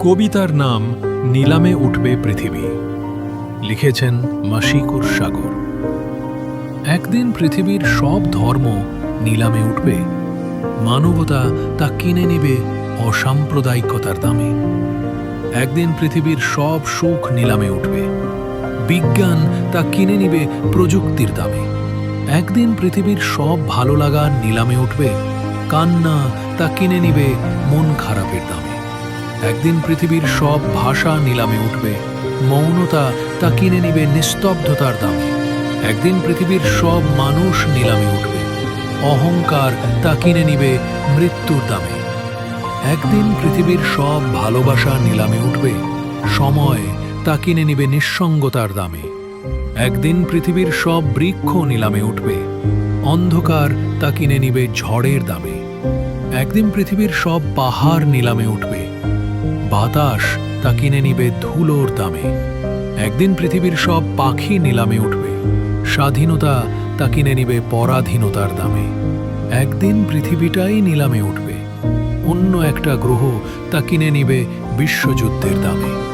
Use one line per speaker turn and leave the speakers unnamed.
কবিতার নাম নিলামে উঠবে পৃথিবী। লিখেছেন মাসিকুর সাগর। একদিন পৃথিবীর সব ধর্ম নিলামে উঠবে। মানবতা তা কিনে নেবে অসাম্প্রদায়িকতার দামে। একদিন পৃথিবীর সব সুখ নিলামে উঠবে। বিজ্ঞান তা কিনে নিবে প্রযুক্তির দামে। একদিন পৃথিবীর সব ভালো লাগা নিলামে উঠবে। কান্না তা কিনে নিবে মন খারাপের দামে। একদিন পৃথিবীর সব ভাষা নিলামে উঠবে। মৌনতা তা কিনে নিবে নিস্তব্ধতার দামে। একদিন পৃথিবীর সব মানুষ নিলামে উঠবে। অহংকার তা কিনে নিবে মৃত্যুর দামে। একদিন পৃথিবীর সব ভালোবাসা নিলামে উঠবে। সময় তা কিনে নিবে নিঃসঙ্গতার দামে। একদিন পৃথিবীর সব বৃক্ষ নিলামে উঠবে। অন্ধকার তা কিনে নিবে ঝড়ের দামে। একদিন পৃথিবীর সব পাহাড় নিলামে উঠবে। বাতাস তা কিনে নিবে ধুলোর দামে। একদিন পৃথিবীর সব পাখি নিলামে উঠবে। স্বাধীনতা তা কিনে নিবে পরাধীনতার দামে। একদিন পৃথিবীটাই নিলামে উঠবে। অন্য একটা গ্রহ তা কিনে নিবে বিশ্বযুদ্ধের দামে।